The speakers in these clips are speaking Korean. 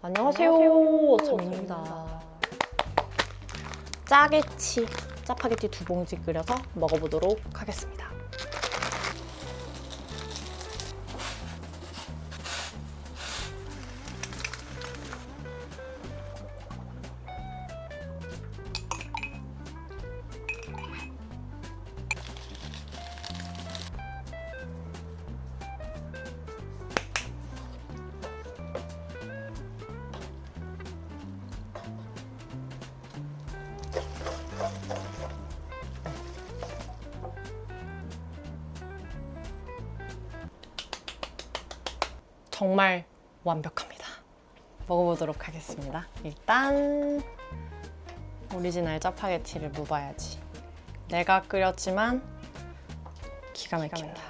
안녕하세요. 정입니다. 짜게치 짜파게티 두 봉지 끓여서 먹어보도록 하겠습니다. 정말 완벽합니다. 먹어보도록 하겠습니다. 일단 오리지널 짜파게티를 무봐야지. 내가 끓였지만 기가 막힌다.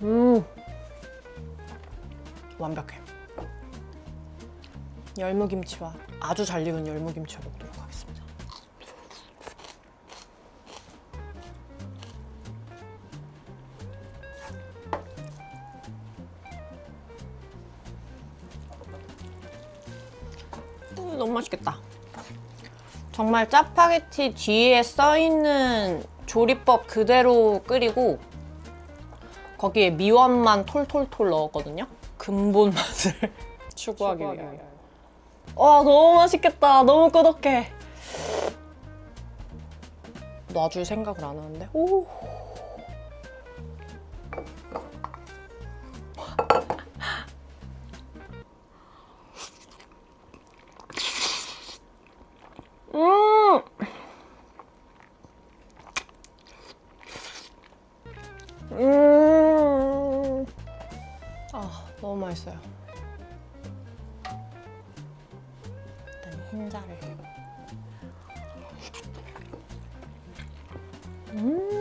음. 완벽해. 열무김치와 아주 잘 익은 열무김치를 먹도록 하겠습니다. 음, 너무 맛있겠다. 정말 짜파게티 뒤에 써 있는 조리법 그대로 끓이고 거기에 미원만 톨톨톨 넣었거든요. 근본 맛을 추구하기 위해. 와 너무 맛있겠다. 너무 꾸덕해. 놔줄 생각을 안 하는데. 오. 아, 너무 맛있어요. 일단 흰자를. 음.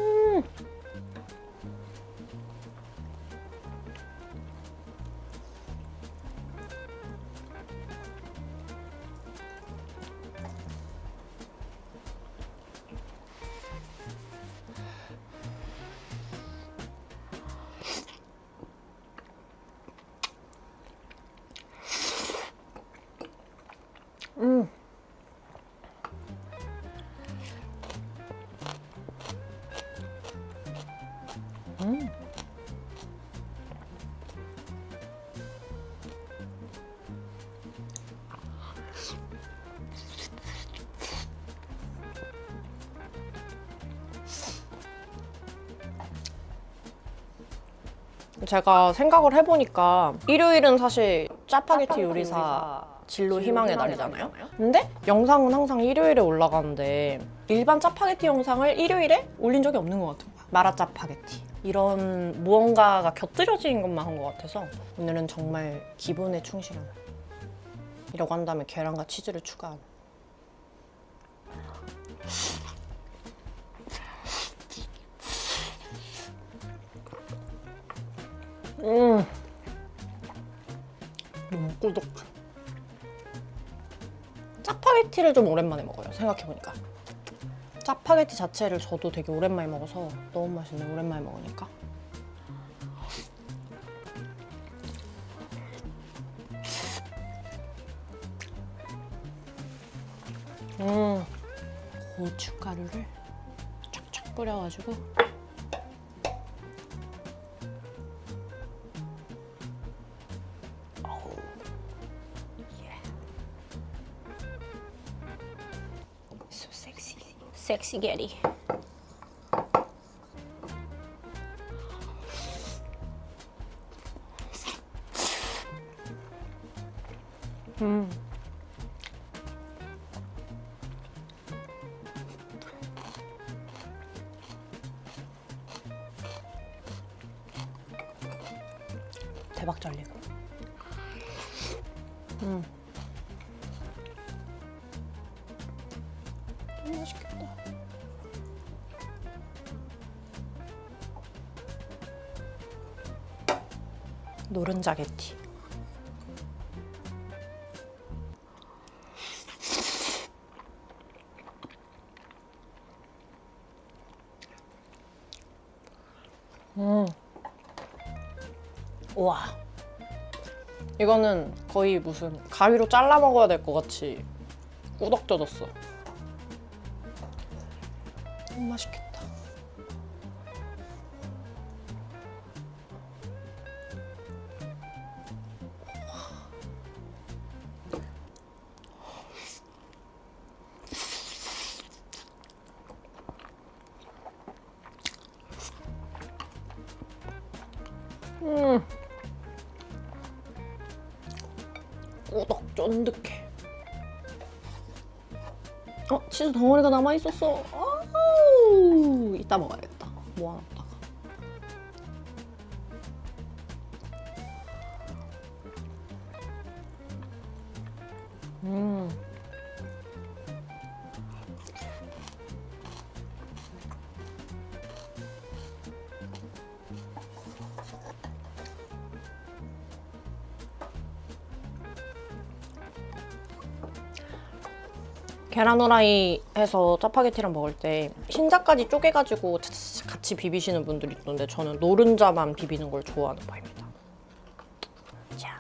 제가 생각을 해보니까 일요일은 사실 짜파게티 요리사 진로 희망의 날이잖아요. 근데 영상은 항상 일요일에 올라가는데 일반 짜파게티 영상을 일요일에 올린 적이 없는 것 같은 거야. 마라 짜파게티. 이런 무언가가 곁들여진 것만 한 것 같아서 오늘은 정말 기본에 충실한 이라고 한 다음에 계란과 치즈를 추가한 꾸덕해 짜파게티를 좀 오랜만에 먹어요. 생각해보니까. 짜파게티 자체를 저도 되게 오랜만에 먹어서 너무 맛있네. 오랜만에 먹으니까. 음, 고춧가루를 쫙쫙 뿌려가지고 Sexy Getty. 음. 대박 잘리고. 음. 너무 맛있겠다. 노른자 게티. 음. 와. 이거는 거의 무슨 가위로 잘라 먹어야 될 것 같이 꾸덕 떠졌어. 음, 맛있겠다. 쫀득해. 어, 치즈 덩어리가 남아 있었어. 아우, 이따 먹어야겠다. 모아놨다 계란 후라이 해서 짜파게티랑 먹을 때 흰자까지 쪼개가지고 같이 비비시는 분들이 있던데 저는 노른자만 비비는 걸 좋아하는 바입니다. 자.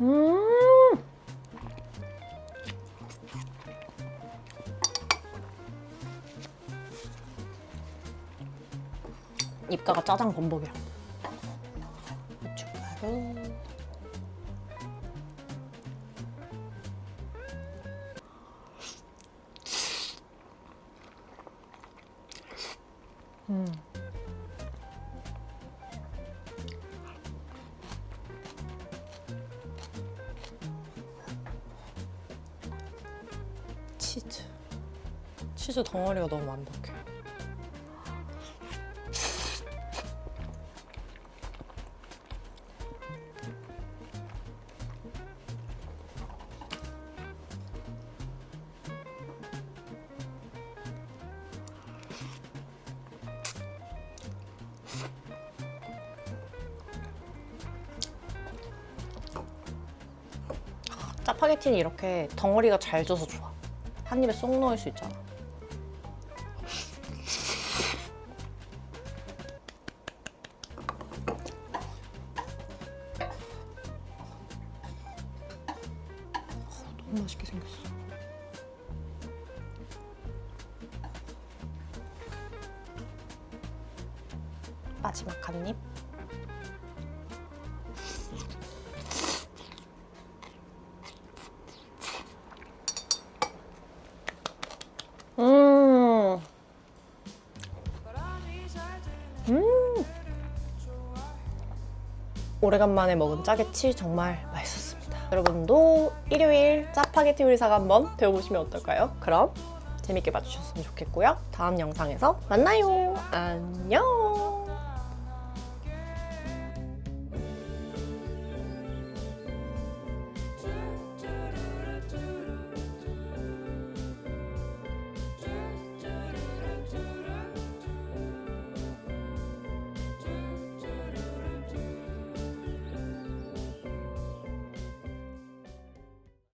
음. 입가가 짜장 범벅이야. 치즈. 치즈 덩어리가 너무 완벽해. 짜파게티는 이렇게 덩어리가 잘 져서 좋아. 한 입에 쏙 넣을 수 있잖아. 너무 맛있게 생겼어. 마지막 한 입. 음. 음. 오래간만에 먹은 짜게치 정말 맛있었습니다. 여러분도 일요일 짜파게티 요리사가 한번 배워보시면 어떨까요? 그럼 재밌게 봐주셨으면 좋겠고요. 다음 영상에서 만나요. 안녕.